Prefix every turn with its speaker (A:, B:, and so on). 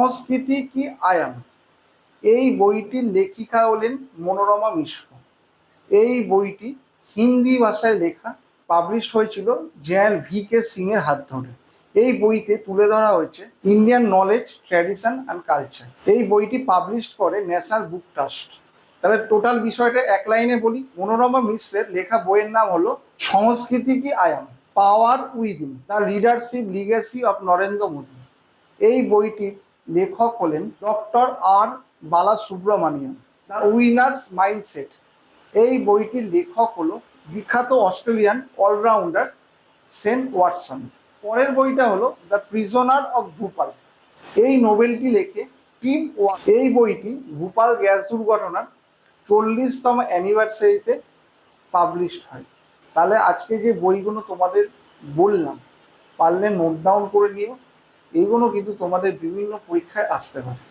A: সংস্কৃতি কি আয়াম? এই বইটির লেখিকা হলেন মনোরমা মিশ্র। এই বইটি হিন্দি ভাষায় লেখা পাবলিশ হয়েছিল জেনারেল ভি কে সিং এর হাত ধরে। এই বইতে তুলে ধরা হয়েছে Indian knowledge tradition and culture এই বইটি পাবলিশ করে ন্যাশনাল বুক ট্রাস্ট তাহলে টোটাল বিষয়টা এক লাইনে বলি। মনোরমা মিশ্রের লেখা বইয়ের নাম হলো সংস্কৃতি কি আয়াম? Power within the leadership legacy of Narendra Modi এই বইটির লেখক হলেন doctor R Bala Subramaniam the winners mindset. এই বইটির লেখক হলো বিখ্যাত অস্ট্রেলিয়ান অলরাউন্ডার সেন্ট ওয়াটসন। পরের বইটা হলো দ্য প্রিজনার অফ ভূপাল। এই নোবেলটি লেখে টিম এই বইটি ভূপাল গ্যাস দুর্ঘটনার চল্লিশতম অ্যানিভার্সারিতে পাবলিশড হয়। তাহলে আজকে যে বইগুলো তোমাদের বললাম, পারলে নোট ডাউন করে নিও। এইগুলো কিন্তু তোমাদের বিভিন্ন পরীক্ষায় আসতে পারে